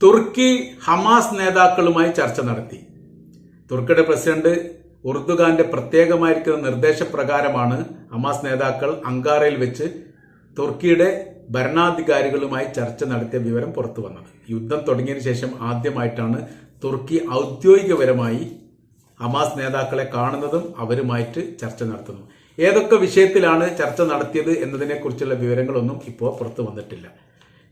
തുർക്കി Hamas നേതാക്കളുമായി ചർച്ച നടത്തി. തുർക്കിയുടെ പ്രസിഡന്റ് ഉർദുഖാന്റെ പ്രത്യേകമായിരിക്കുന്ന നിർദ്ദേശപ്രകാരമാണ് ഹമാസ് നേതാക്കൾ അങ്കാറയിൽ വെച്ച് തുർക്കിയുടെ ഭരണാധികാരികളുമായി ചർച്ച നടത്തിയ വിവരം പുറത്തു വന്നത്. യുദ്ധം തുടങ്ങിയതിനു ശേഷം ആദ്യമായിട്ടാണ് തുർക്കി ഔദ്യോഗികപരമായി ഹമാസ് നേതാക്കളെ കാണുന്നതും അവരുമായിട്ട് ചർച്ച നടത്തുന്നു ഏതൊക്കെ വിഷയത്തിലാണ് ചർച്ച നടത്തിയത് എന്നതിനെക്കുറിച്ചുള്ള വിവരങ്ങളൊന്നും ഇപ്പോൾ പുറത്തു വന്നിട്ടില്ല.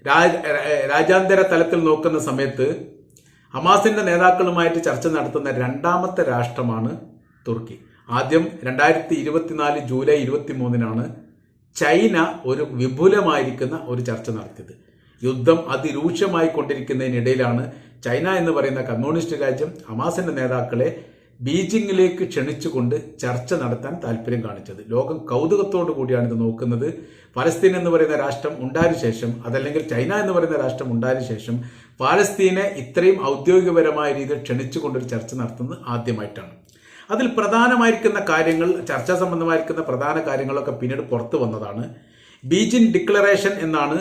രാജ്യാന്തര തലത്തിൽ നോക്കുന്ന സമയത്ത് ഹമാസിന്റെ നേതാക്കളുമായിട്ട് ചർച്ച നടത്തുന്ന രണ്ടാമത്തെ രാഷ്ട്രമാണ് തുർക്കി. ആദ്യം രണ്ടായിരത്തി ഇരുപത്തിനാല് ജൂലൈ ഇരുപത്തി മൂന്നിനാണ് ചൈന ഒരു വിപുലമായിരിക്കുന്ന ഒരു ചർച്ച നടത്തിയത്. യുദ്ധം അതിരൂക്ഷമായി കൊണ്ടിരിക്കുന്നതിനിടയിലാണ് ചൈന എന്ന് പറയുന്ന കമ്മ്യൂണിസ്റ്റ് രാജ്യം ഹമാസിന്റെ നേതാക്കളെ ബീജിംഗിലേക്ക് ക്ഷണിച്ചുകൊണ്ട് ചർച്ച നടത്താൻ താല്പര്യം കാണിച്ചത്. ലോകം കൗതുകത്തോടു കൂടിയാണ് ഇത് നോക്കുന്നത്. പലസ്തീൻ എന്ന് പറയുന്ന രാഷ്ട്രം ഉണ്ടായതിനു ശേഷം അതല്ലെങ്കിൽ ചൈന എന്ന് പറയുന്ന രാഷ്ട്രം ഉണ്ടായതിനു ശേഷം പാലസ്തീനെ ഇത്രയും ഔദ്യോഗികപരമായ രീതിയിൽ ക്ഷണിച്ചുകൊണ്ടൊരു ചർച്ച നടത്തുന്നത് ആദ്യമായിട്ടാണ്. അതിൽ പ്രധാനമായിരിക്കുന്ന കാര്യങ്ങൾ ചർച്ചാ സംബന്ധമായിരിക്കുന്ന പ്രധാന കാര്യങ്ങളൊക്കെ പിന്നീട് പുറത്തു വന്നതാണ്. ബീജിൻ ഡിക്ലറേഷൻ എന്നാണ്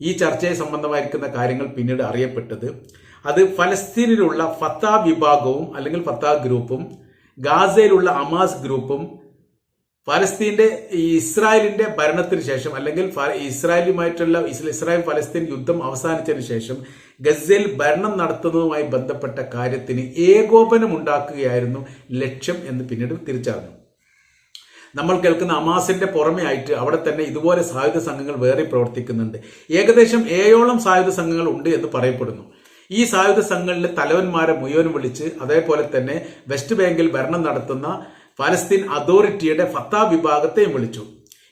ഈ ചർച്ചയെ സംബന്ധമായിരിക്കുന്ന കാര്യങ്ങൾ പിന്നീട് അറിയപ്പെട്ടത്. അത് ഫലസ്തീനിലുള്ള ഫത്ത വിഭാഗവും അല്ലെങ്കിൽ ഫത്ത ഗ്രൂപ്പും ഗാസയിലുള്ള അമാസ് ഗ്രൂപ്പും ഫലസ്തീന്റെ ഇസ്രായേലിന്റെ ഭരണത്തിന് ശേഷം അല്ലെങ്കിൽ ഇസ്രായേലുമായിട്ടുള്ള ഇസ്രായേൽ ഫലസ്തീൻ യുദ്ധം അവസാനിച്ചതിന് ശേഷം ഗസയിൽ ഭരണം നടത്തുന്നതുമായി ബന്ധപ്പെട്ട കാര്യത്തിന് ഏകോപനം ഉണ്ടാക്കുകയായിരുന്നു ലക്ഷ്യം എന്ന് പിന്നീട് തിരിച്ചറിഞ്ഞു. നമ്മൾ കേൾക്കുന്ന അമാസിന്റെ പുറമെ ആയിട്ട് അവിടെ തന്നെ ഇതുപോലെ സായുധ സംഘങ്ങൾ വേറെ പ്രവർത്തിക്കുന്നുണ്ട്. ഏകദേശം ഏഴോളം സായുധ സംഘങ്ങൾ ഉണ്ട് എന്ന് പറയപ്പെടുന്നു. ഈ സായുധ സംഘങ്ങളിലെ തലവന്മാരെ മുഴുവൻ വിളിച്ച് അതേപോലെ തന്നെ വെസ്റ്റ് ബാങ്കിൽ ഭരണം നടത്തുന്ന ഫലസ്തീൻ അതോറിറ്റിയുടെ ഫത്താ വിഭാഗത്തെയും വിളിച്ചു.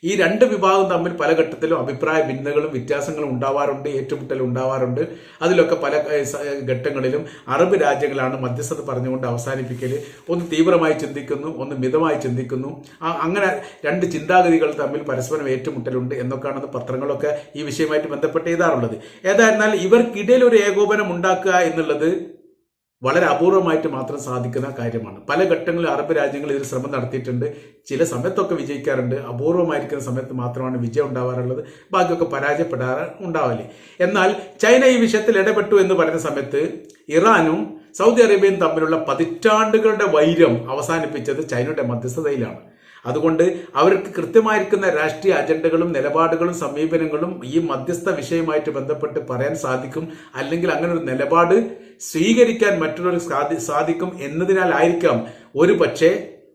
ഈ രണ്ട് വിഭാഗം തമ്മിൽ പല ഘട്ടത്തിലും അഭിപ്രായ ഭിന്നതകളും വ്യത്യാസങ്ങളും ഉണ്ടാവാറുണ്ട് ഏറ്റുമുട്ടലും ഉണ്ടാവാറുണ്ട്. അതിലൊക്കെ പല ഘട്ടങ്ങളിലും അറബ് രാജ്യങ്ങളാണ് മധ്യസ്ഥത പറഞ്ഞുകൊണ്ട് അവസാനിപ്പിക്കൽ ഒന്ന് തീവ്രമായി ചിന്തിക്കുന്നു ഒന്ന് മിതമായി ചിന്തിക്കുന്നു. അങ്ങനെ രണ്ട് ചിന്താഗതികൾ തമ്മിൽ പരസ്പരം ഏറ്റുമുട്ടലുണ്ട് എന്നൊക്കെയാണ് പത്രങ്ങളൊക്കെ ഈ വിഷയമായിട്ട് ബന്ധപ്പെട്ട് എഴുതാറുള്ളത്. ഏതായിരുന്നാൽ ഇവർക്കിടയിൽ ഒരു ഏകോപനം ഉണ്ടാക്കുക എന്നുള്ളത് വളരെ അപൂർവമായിട്ട് മാത്രം സാധിക്കുന്ന കാര്യമാണ്. പല ഘട്ടങ്ങളിൽ അറബ് രാജ്യങ്ങൾ ഇതിൽ ശ്രമം നടത്തിയിട്ടുണ്ട്. ചില സമയത്തൊക്കെ വിജയിക്കാറുണ്ട്. അപൂർവമായിരിക്കുന്ന സമയത്ത് മാത്രമാണ് വിജയം ഉണ്ടാവാറുള്ളത്. ബാക്കിയൊക്കെ പരാജയപ്പെടാറ് ഉണ്ടാവില്ലേ? എന്നാൽ ചൈന ഈ വിഷയത്തിൽ ഇടപെട്ടു എന്ന് പറയുന്ന സമയത്ത് ഇറാനും സൗദി അറേബ്യയും തമ്മിലുള്ള പതിറ്റാണ്ടുകളുടെ വൈരം അവസാനിപ്പിച്ചത് ചൈനയുടെ മധ്യസ്ഥതയിലാണ്. അതുകൊണ്ട് അവർക്ക് കൃത്യമായിരിക്കുന്ന രാഷ്ട്രീയ അജണ്ടകളും നിലപാടുകളും സമീപനങ്ങളും ഈ മധ്യസ്ഥ വിഷയമായിട്ട് ബന്ധപ്പെട്ട് പറയാൻ സാധിക്കും. അല്ലെങ്കിൽ അങ്ങനെ ഒരു നിലപാട് സ്വീകരിക്കാൻ മറ്റുള്ളവർക്ക് സാധി- സാധിക്കും എന്നതിനാലായിരിക്കാം ഒരു പക്ഷേ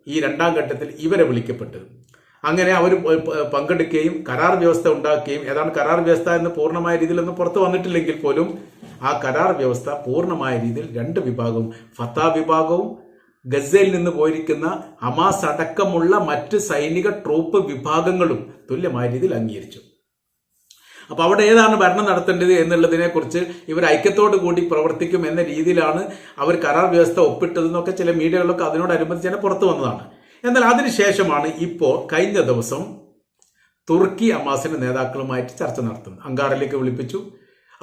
ഈ രണ്ടാം ഘട്ടത്തിൽ ഇവരെ വിളിക്കപ്പെട്ടത്. അങ്ങനെ അവർ പങ്കെടുക്കുകയും കരാർ വ്യവസ്ഥ ഉണ്ടാക്കുകയും ഏതാണ് കരാർ വ്യവസ്ഥ എന്ന് പൂർണമായ രീതിയിലൊന്നും പുറത്തു വന്നിട്ടില്ലെങ്കിൽ പോലും ആ കരാർ വ്യവസ്ഥ പൂർണമായ രീതിയിൽ രണ്ട് വിഭാഗവും ഫത്താ വിഭാഗവും ഗസയിൽ നിന്ന് പോയിരിക്കുന്ന ഹമാസ് അടക്കമുള്ള മറ്റ് സൈനിക ട്രൂപ്പ് വിഭാഗങ്ങളും തുല്യമായ രീതിയിൽ അംഗീകരിച്ചു. അപ്പൊ അവിടെ ഏതാണ് ഭരണം നടത്തേണ്ടത് എന്നുള്ളതിനെ കുറിച്ച് ഇവർ ഐക്യത്തോടു കൂടി പ്രവർത്തിക്കും എന്ന രീതിയിലാണ് അവർ കരാർ വ്യവസ്ഥ ഒപ്പിട്ടതെന്നൊക്കെ ചില മീഡിയകളൊക്കെ അതിനോടനുബന്ധിച്ച് തന്നെ പുറത്തു വന്നതാണ്. എന്നാൽ അതിനുശേഷമാണ് ഇപ്പോൾ കഴിഞ്ഞ ദിവസം തുർക്കി അമാസിന്റെ നേതാക്കളുമായിട്ട് ചർച്ച നടത്തുന്നത്. അങ്കാറിലേക്ക് വിളിപ്പിച്ചു.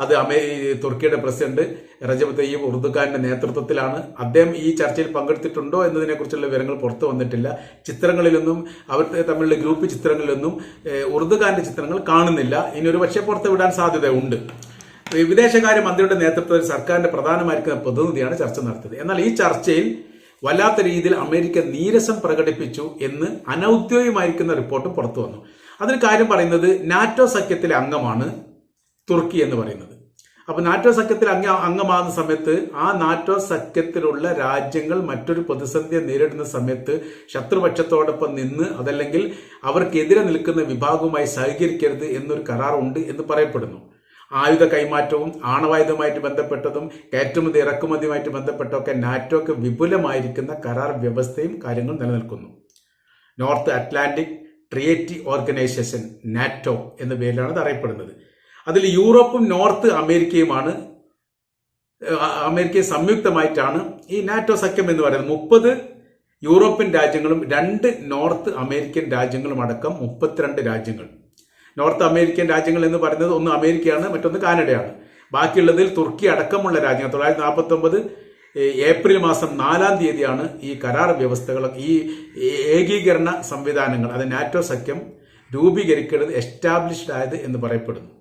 അത് അമേ തുർക്കിയുടെ പ്രസിഡന്റ് റജബ് തയ്യബ് ഉർദുഖാന്റെ നേതൃത്വത്തിലാണ്. അദ്ദേഹം ഈ ചർച്ചയിൽ പങ്കെടുത്തിട്ടുണ്ടോ എന്നതിനെക്കുറിച്ചുള്ള വിവരങ്ങൾ പുറത്തു വന്നിട്ടില്ല. ചിത്രങ്ങളിലൊന്നും അവർ തമ്മിലുള്ള ഗ്രൂപ്പ് ചിത്രങ്ങളിലൊന്നും ഉറുദുഖാന്റെ ചിത്രങ്ങൾ കാണുന്നില്ല. ഇനി ഒരു പക്ഷേ പുറത്ത് വിടാൻ സാധ്യതയുണ്ട്. വിദേശകാര്യ മന്ത്രിയുടെ നേതൃത്വത്തിൽ സർക്കാരിന്റെ പ്രധാനമായിരിക്കുന്ന പ്രതിനിധിയാണ് ചർച്ച നടത്തിയത്. എന്നാൽ ഈ ചർച്ചയിൽ വല്ലാത്ത രീതിയിൽ അമേരിക്ക നീരസം പ്രകടിപ്പിച്ചു എന്ന് അനൌദ്യോഗികമായിരിക്കുന്ന റിപ്പോർട്ട് പുറത്തു വന്നു. അതിന് കാര്യം പറയുന്നത് നാറ്റോ സഖ്യത്തിലെ അംഗമാണ് തുർക്കി എന്ന് പറയുന്നത്. അപ്പൊ നാറ്റോ സഖ്യത്തിൽ അംഗ അംഗമാകുന്ന സമയത്ത് ആ നാറ്റോ സഖ്യത്തിലുള്ള രാജ്യങ്ങൾ മറ്റൊരു പ്രതിസന്ധിയെ നേരിടുന്ന സമയത്ത് ശത്രുപക്ഷത്തോടൊപ്പം നിന്ന് അതല്ലെങ്കിൽ അവർക്കെതിരെ നിൽക്കുന്ന വിഭാഗവുമായി സഹകരിക്കരുത് എന്നൊരു കരാറുണ്ട് എന്ന് പറയപ്പെടുന്നു. ആയുധ കൈമാറ്റവും ആണവായുധമായിട്ട് ബന്ധപ്പെട്ടതും കയറ്റുമതി ഇറക്കുമതിയുമായിട്ട് ബന്ധപ്പെട്ടൊക്കെ നാറ്റോക്ക് വിപുലമായിരിക്കുന്ന കരാർ വ്യവസ്ഥയും കാര്യങ്ങളും നിലനിൽക്കുന്നു. North Atlantic treaty organisation NATO എന്ന പേരിലാണ് ഇത് അറിയപ്പെടുന്നത്. അതിൽ യൂറോപ്പും നോർത്ത് അമേരിക്കയുമാണ് അമേരിക്കയെ സംയുക്തമായിട്ടാണ് ഈ നാറ്റോ സഖ്യം എന്ന് പറയുന്നത്. മുപ്പത് യൂറോപ്യൻ രാജ്യങ്ങളും രണ്ട് നോർത്ത് അമേരിക്കൻ രാജ്യങ്ങളും അടക്കം മുപ്പത്തിരണ്ട് രാജ്യങ്ങൾ. നോർത്ത് അമേരിക്കൻ രാജ്യങ്ങൾ എന്ന് പറയുന്നത് ഒന്ന് അമേരിക്കയാണ് മറ്റൊന്ന് കാനഡയാണ്. ബാക്കിയുള്ളതിൽ തുർക്കി അടക്കമുള്ള രാജ്യങ്ങൾ. തൊള്ളായിരത്തി നാൽപ്പത്തി ഒമ്പത് ഏപ്രിൽ മാസം നാലാം തീയതിയാണ് ഈ കരാർ വ്യവസ്ഥകൾ ഈ ഏകീകരണ സംവിധാനങ്ങൾ അത് നാറ്റോ സഖ്യം രൂപീകരിക്കുന്നത് എസ്റ്റാബ്ലിഷ്ഡ് ആയത് എന്ന് പറയപ്പെടുന്നു.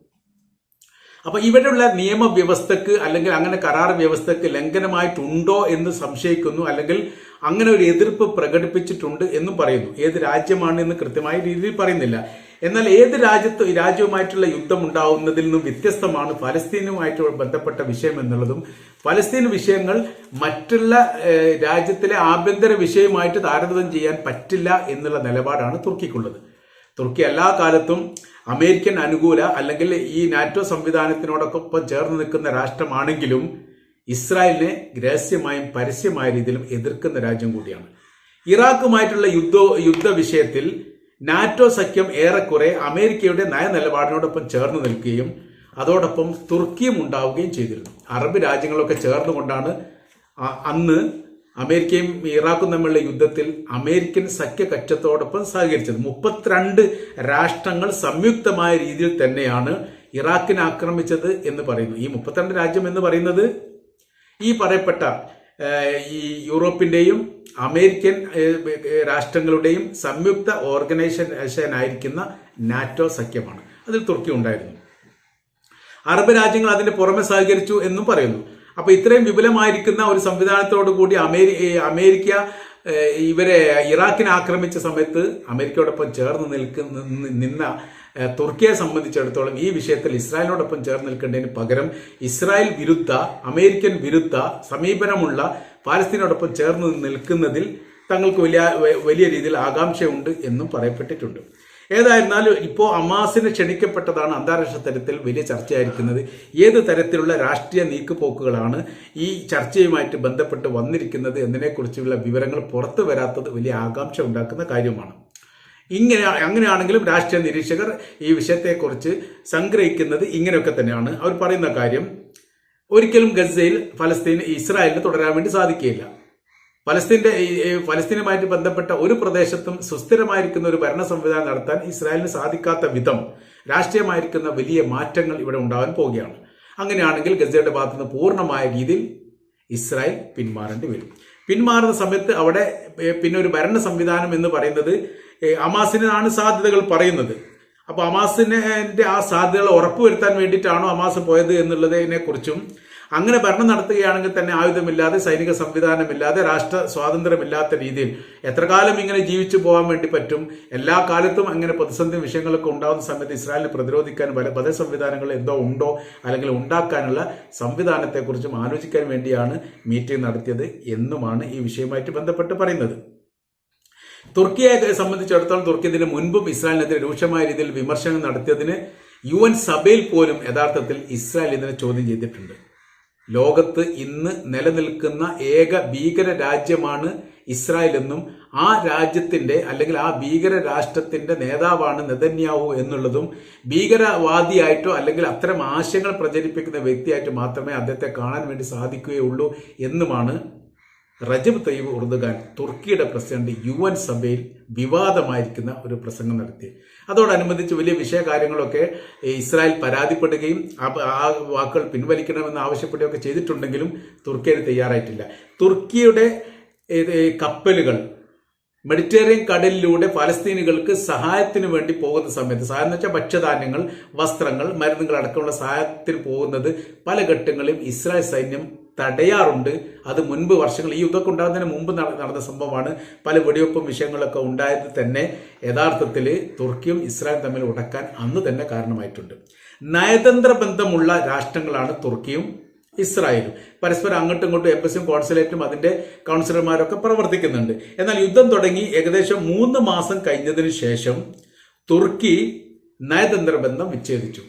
അപ്പൊ ഇവിടെയുള്ള നിയമവ്യവസ്ഥക്ക് അല്ലെങ്കിൽ അങ്ങനെ കരാർ വ്യവസ്ഥക്ക് ലംഘനമായിട്ടുണ്ടോ എന്ന് സംശയിക്കുന്നു അല്ലെങ്കിൽ അങ്ങനെ ഒരു എതിർപ്പ് പ്രകടിപ്പിച്ചിട്ടുണ്ട് എന്നും പറയുന്നു. ഏത് രാജ്യമാണ് എന്ന് കൃത്യമായ രീതിയിൽ പറയുന്നില്ല. എന്നാൽ ഏത് രാജ്യത്ത് രാജ്യവുമായിട്ടുള്ള യുദ്ധം ഉണ്ടാവുന്നതിൽ നിന്നും വ്യത്യസ്തമാണ് ഫലസ്തീനുമായിട്ട് ബന്ധപ്പെട്ട വിഷയം എന്നുള്ളതും. ഫലസ്തീൻ വിഷയങ്ങൾ മറ്റുള്ള രാജ്യത്തിലെ ആഭ്യന്തര വിഷയമായിട്ട് താരതമ്യം ചെയ്യാൻ പറ്റില്ല എന്നുള്ള നിലപാടാണ് തുർക്കിക്കുള്ളത്. തുർക്കി എല്ലാ കാലത്തും അമേരിക്കൻ അനുകൂല അല്ലെങ്കിൽ ഈ നാറ്റോ സംവിധാനത്തിനോടൊപ്പം ചേർന്ന് നിൽക്കുന്ന രാഷ്ട്രമാണെങ്കിലും ഇസ്രായേലിനെ രഹസ്യമായും പരസ്യമായ രീതിയിലും എതിർക്കുന്ന രാജ്യം കൂടിയാണ്. ഇറാഖുമായിട്ടുള്ള യുദ്ധ യുദ്ധ വിഷയത്തിൽ നാറ്റോ സഖ്യം ഏറെക്കുറെ അമേരിക്കയുടെ നയനിലപാടിനോടൊപ്പം ചേർന്ന് നിൽക്കുകയും അതോടൊപ്പം തുർക്കിയും ഉണ്ടാവുകയും ചെയ്തിരുന്നു. അറബ് രാജ്യങ്ങളൊക്കെ ചേർന്നുകൊണ്ടാണ് അന്ന് അമേരിക്കയും ഇറാഖും തമ്മിലുള്ള യുദ്ധത്തിൽ അമേരിക്കൻ സഖ്യ കക്ഷത്തോടൊപ്പം സഹകരിച്ചത്. മുപ്പത്തിരണ്ട് രാഷ്ട്രങ്ങൾ സംയുക്തമായ രീതിയിൽ തന്നെയാണ് ഇറാഖിനെ ആക്രമിച്ചത് എന്ന് പറയുന്നു. ഈ മുപ്പത്തിരണ്ട് രാജ്യം എന്ന് പറയുന്നത് ഈ പറയപ്പെട്ട ഈ യൂറോപ്പിന്റെയും അമേരിക്കൻ രാഷ്ട്രങ്ങളുടെയും സംയുക്ത ഓർഗനൈസേഷൻ ആയിരിക്കുന്ന നാറ്റോ സഖ്യമാണ്. അതിൽ തുർക്കി ഉണ്ടായിരുന്നു. അറബ് രാജ്യങ്ങൾ അതിന്റെ പുറമെ സഹകരിച്ചു എന്നും പറയുന്നു. അപ്പൊ ഇത്രയും വിപുലമായിരിക്കുന്ന ഒരു സംവിധാനത്തോടു കൂടി അമേരി അമേരിക്ക ഇവരെ ഇറാഖിനെ ആക്രമിച്ച സമയത്ത് അമേരിക്കയോടൊപ്പം ചേർന്ന് നിൽക്കുന്ന നിന്ന തുർക്കിയെ സംബന്ധിച്ചിടത്തോളം ഈ വിഷയത്തിൽ ഇസ്രായേലിനോടൊപ്പം ചേർന്ന് നിൽക്കേണ്ടതിന് പകരം ഇസ്രായേൽ വിരുദ്ധ അമേരിക്കൻ വിരുദ്ധ സമീപനമുള്ള പാലസ്തീനോടൊപ്പം ചേർന്ന് നിൽക്കുന്നതിൽ തങ്ങൾക്ക് വലിയ വലിയ രീതിയിൽ ആകാംക്ഷയുണ്ട് എന്നും പറയപ്പെട്ടിട്ടുണ്ട്. ഏതായിരുന്നാലും ഇപ്പോൾ അമാസിന് ക്ഷണിക്കപ്പെട്ടതാണ് അന്താരാഷ്ട്ര തലത്തിൽ വലിയ ചർച്ചയായിരിക്കുന്നത്. ഏത് തരത്തിലുള്ള രാഷ്ട്രീയ നീക്കുപോക്കുകളാണ് ഈ ചർച്ചയുമായിട്ട് ബന്ധപ്പെട്ട് വന്നിരിക്കുന്നത് എന്നതിനെക്കുറിച്ചുള്ള വിവരങ്ങൾ പുറത്തു വരാത്തത് വലിയ ആകാംക്ഷ ഉണ്ടാക്കുന്ന കാര്യമാണ്. ഇങ്ങനെ അങ്ങനെയാണെങ്കിലും രാഷ്ട്രീയ നിരീക്ഷകർ ഈ വിഷയത്തെക്കുറിച്ച് സംഗ്രഹിക്കുന്നത് ഇങ്ങനെയൊക്കെ തന്നെയാണ്. അവർ പറയുന്ന കാര്യം ഒരിക്കലും ഗസയിൽ ഫലസ്തീൻ ഇസ്രായേലിന് തുടരാൻ വേണ്ടി സാധിക്കുകയില്ല. ഫലസ്തീന്റെ ഫലസ്തീനുമായിട്ട് ബന്ധപ്പെട്ട ഒരു പ്രദേശത്തും സുസ്ഥിരമായിരിക്കുന്ന ഒരു ഭരണ സംവിധാനം നടത്താൻ ഇസ്രായേലിന് സാധിക്കാത്ത വിധം രാഷ്ട്രീയമായിരിക്കുന്ന വലിയ മാറ്റങ്ങൾ ഇവിടെ ഉണ്ടാകാൻ പോവുകയാണ്. അങ്ങനെയാണെങ്കിൽ ഗസയുടെ ഭാഗത്തു നിന്ന് പൂർണമായ രീതിയിൽ ഇസ്രായേൽ പിന്മാറേണ്ടി വരും. പിന്മാറുന്ന സമയത്ത് അവിടെ പിന്നെ ഒരു ഭരണ സംവിധാനം എന്ന് പറയുന്നത് അമാസിനാണ് സാധ്യതകൾ പറയുന്നത്. അപ്പോൾ അമാസിനെ ആ സാധ്യതകൾ ഉറപ്പുവരുത്താൻ വേണ്ടിയിട്ടാണോ അമാസ് പോയത് എന്നുള്ളതിനെ കുറിച്ചും അങ്ങനെ ഭരണം നടത്തുകയാണെങ്കിൽ തന്നെ ആയുധമില്ലാതെ സൈനിക സംവിധാനമില്ലാതെ രാഷ്ട്ര സ്വാതന്ത്ര്യമില്ലാത്ത രീതിയിൽ എത്ര കാലം ഇങ്ങനെ ജീവിച്ചു പോകാൻ വേണ്ടി പറ്റും? എല്ലാ കാലത്തും അങ്ങനെ പ്രതിസന്ധി വിഷയങ്ങളൊക്കെ ഉണ്ടാകുന്ന സമയത്ത് ഇസ്രായേലിനെ പ്രതിരോധിക്കാൻ പല പല സംവിധാനങ്ങൾ എന്തോ ഉണ്ടോ? അല്ലെങ്കിൽ ഉണ്ടാക്കാനുള്ള സംവിധാനത്തെക്കുറിച്ചും ആലോചിക്കാൻ വേണ്ടിയാണ് മീറ്റിംഗ് നടത്തിയത് എന്നുമാണ് ഈ വിഷയവുമായിട്ട് ബന്ധപ്പെട്ട് പറയുന്നത്. തുർക്കിയെ സംബന്ധിച്ചിടത്തോളം തുർക്കി ഇതിന് മുൻപും ഇസ്രായേലിനെതിരെ രൂക്ഷമായ രീതിയിൽ വിമർശനം നടത്തിയതിന് യു എൻ സഭയിൽ പോലും യഥാർത്ഥത്തിൽ ഇസ്രായേൽ ഇതിനെ ചോദ്യം ചെയ്തിട്ടുണ്ട്. ലോകത്ത് ഇന്ന് നിലനിൽക്കുന്ന ഏക ഭീകര രാജ്യമാണ് ഇസ്രായേൽ എന്നും ആ രാജ്യത്തിന്റെ അല്ലെങ്കിൽ ആ ഭീകര രാഷ്ട്രത്തിന്റെ നേതാവാണ് നെതന്യാഹു എന്നുള്ളതും ഭീകരവാദിയായിട്ടോ അല്ലെങ്കിൽ അത്തരം ആശയങ്ങൾ പ്രചരിപ്പിക്കുന്ന വ്യക്തിയായിട്ട് മാത്രമേ അദ്ദേഹത്തെ കാണാൻ വേണ്ടി സാധിക്കുകയുള്ളൂ എന്നുമാണ് റജബ് തയ്യബ് ഉറുദുഖാൻ തുർക്കിയുടെ പ്രസിഡന്റ് യു എൻ സഭയിൽ വിവാദമായിരിക്കുന്ന ഒരു പ്രസംഗം നടത്തി. അതോടനുബന്ധിച്ച് വലിയ വിഷയകാര്യങ്ങളൊക്കെ ഇസ്രായേൽ പരാതിപ്പെടുകയും ആ വാക്കുകൾ പിൻവലിക്കണമെന്ന് ആവശ്യപ്പെടുകയൊക്കെ ചെയ്തിട്ടുണ്ടെങ്കിലും തുർക്കി അത് തയ്യാറായിട്ടില്ല. തുർക്കിയുടെ കപ്പലുകൾ മെഡിറ്ററേനിയൻ കടലിലൂടെ പലസ്തീനികൾക്ക് സഹായത്തിന് വേണ്ടി പോകുന്ന സമയത്ത് സഹായം എന്ന് വെച്ചാൽ ഭക്ഷ്യധാന്യങ്ങൾ വസ്ത്രങ്ങൾ മരുന്നുകൾ അടക്കമുള്ള സഹായത്തിന് പോകുന്നത് പല ഘട്ടങ്ങളിലും ഇസ്രായേൽ സൈന്യം തടയാറുണ്ട്. അത് മുൻപ് വർഷങ്ങൾ ഈ യുദ്ധമൊക്കെ ഉണ്ടാകുന്നതിന് മുമ്പ് നടന്ന സംഭവമാണ്. പല വെടിവെപ്പും വിഷയങ്ങളൊക്കെ ഉണ്ടായത് തന്നെ യഥാർത്ഥത്തിൽ തുർക്കിയും ഇസ്രായേലും തമ്മിൽ ഉടക്കാൻ അന്ന് തന്നെ കാരണമായിട്ടുണ്ട്. നയതന്ത്ര ബന്ധമുള്ള രാഷ്ട്രങ്ങളാണ് തുർക്കിയും ഇസ്രായേലും. പരസ്പരം അങ്ങോട്ടും ഇങ്ങോട്ടും എംബസിയും കോൺസുലേറ്റും അതിന്റെ കൗൺസിലർമാരൊക്കെ പ്രവർത്തിക്കുന്നുണ്ട്. എന്നാൽ യുദ്ധം തുടങ്ങി ഏകദേശം മൂന്ന് മാസം കഴിഞ്ഞതിന് ശേഷം തുർക്കി നയതന്ത്ര ബന്ധം വിച്ഛേദിച്ചു.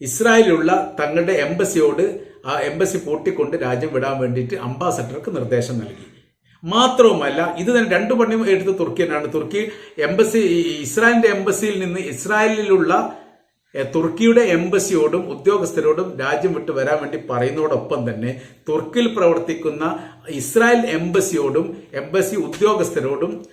ഇസ്രായേലിലുള്ള തങ്ങളുടെ എംബസിയോട് ആ എംബസി പൂട്ടിക്കൊണ്ട് രാജ്യം വിടാൻ വേണ്ടിയിട്ട് അംബാസഡർക്ക് നിർദ്ദേശം നൽകി. മാത്രവുമല്ല ഇത് തന്നെ രണ്ടു പണിയും എടുത്ത് തുർക്കി തന്നെയാണ് തുർക്കി എംബസി ഇസ്രായേലിന്റെ എംബസിയിൽ നിന്ന് ഇസ്രായേലിലുള്ള തുർക്കിയുടെ എംബസിയോടും ഉദ്യോഗസ്ഥരോടും രാജ്യം വിട്ട് വരാൻ വേണ്ടി പറയുന്നതോടൊപ്പം തന്നെ തുർക്കിയിൽ പ്രവർത്തിക്കുന്ന ഇസ്രായേൽ എംബസിയോടും എംബസി ഉദ്യോഗസ്ഥരോടും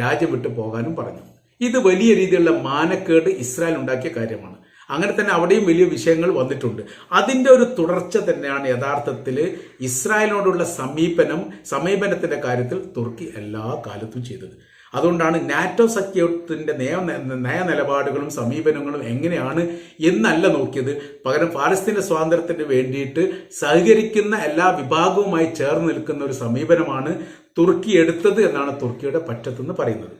രാജ്യം വിട്ടു പോകാനും പറഞ്ഞു. ഇത് വലിയ രീതിയിലുള്ള മാനക്കേട് ഇസ്രായേൽ ഉണ്ടാക്കിയ കാര്യമാണ്. അങ്ങനെ തന്നെ അവിടെയും വലിയ വിഷയങ്ങൾ വന്നിട്ടുണ്ട്. അതിന്റെ ഒരു തുടർച്ച തന്നെയാണ് യഥാർത്ഥത്തിൽ ഇസ്രായേലിനോടുള്ള സമീപനം സമീപനത്തിന്റെ കാര്യത്തിൽ തുർക്കി എല്ലാ കാലത്തും ചെയ്തത്. അതുകൊണ്ടാണ് നാറ്റോ സഖ്യത്തിന്റെ നയ നയ നിലപാടുകളും സമീപനങ്ങളും എങ്ങനെയാണ് എന്നല്ല നോക്കിയത്. പകരം പാലസ്തീന സ്വാതന്ത്ര്യത്തിന് വേണ്ടിയിട്ട് സഹകരിക്കുന്ന എല്ലാ വിഭാഗവുമായി ചേർന്ന് നിൽക്കുന്ന ഒരു സമീപനമാണ് തുർക്കി എടുത്തത് എന്നാണ് തുർക്കിയുടെ പറ്റത്തെന്ന് പറയുന്നത്.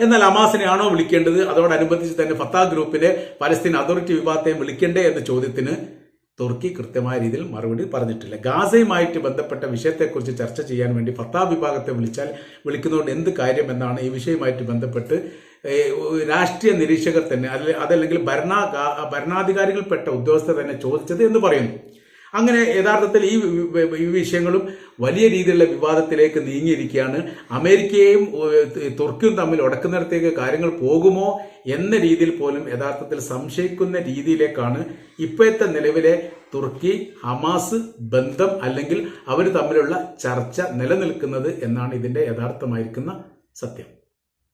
എന്നാൽ ഹമാസിനെയാണോ വിളിക്കേണ്ടത്? അതോടനുബന്ധിച്ച് തന്നെ ഫത്താ ഗ്രൂപ്പിലെ പലസ്തീൻ അതോറിറ്റി വിഭാഗത്തെയും വിളിക്കേണ്ടേ എന്ന ചോദ്യത്തിന് തുർക്കി കൃത്യമായ രീതിയിൽ മറുപടി പറഞ്ഞിട്ടില്ല. ഗാസയുമായിട്ട് ബന്ധപ്പെട്ട വിഷയത്തെക്കുറിച്ച് ചർച്ച ചെയ്യാൻ വേണ്ടി ഫത്താ വിഭാഗത്തെ വിളിച്ചാൽ വിളിക്കുന്നതുകൊണ്ട് എന്ത് കാര്യം എന്നാണ് ഈ വിഷയവുമായിട്ട് ബന്ധപ്പെട്ട് രാഷ്ട്രീയ നിരീക്ഷകർ തന്നെ അല്ലെ- അതല്ലെങ്കിൽ ഭരണ ഭരണാധികാരികൾപ്പെട്ട ഉദ്യോഗസ്ഥർ തന്നെ ചോദിച്ചത് എന്ന് പറയുന്നു. അങ്ങനെ യഥാർത്ഥത്തിൽ ഈ വിഷയങ്ങളും വലിയ രീതിയിലുള്ള വിവാദത്തിലേക്ക് നീങ്ങിയിരിക്കുകയാണ്. അമേരിക്കയും തുർക്കിയും തമ്മിൽ ഉടക്കുന്നിടത്തേക്ക് കാര്യങ്ങൾ പോകുമോ എന്ന രീതിയിൽ പോലും യഥാർത്ഥത്തിൽ സംശയിക്കുന്ന രീതിയിലേക്കാണ് ഇപ്പോഴത്തെ നിലവിലെ തുർക്കി ഹമാസ് ബന്ധം അല്ലെങ്കിൽ അവർ തമ്മിലുള്ള ചർച്ച നിലനിൽക്കുന്നത് എന്നാണ് ഇതിന്റെ യഥാർത്ഥമായിരിക്കുന്ന സത്യം.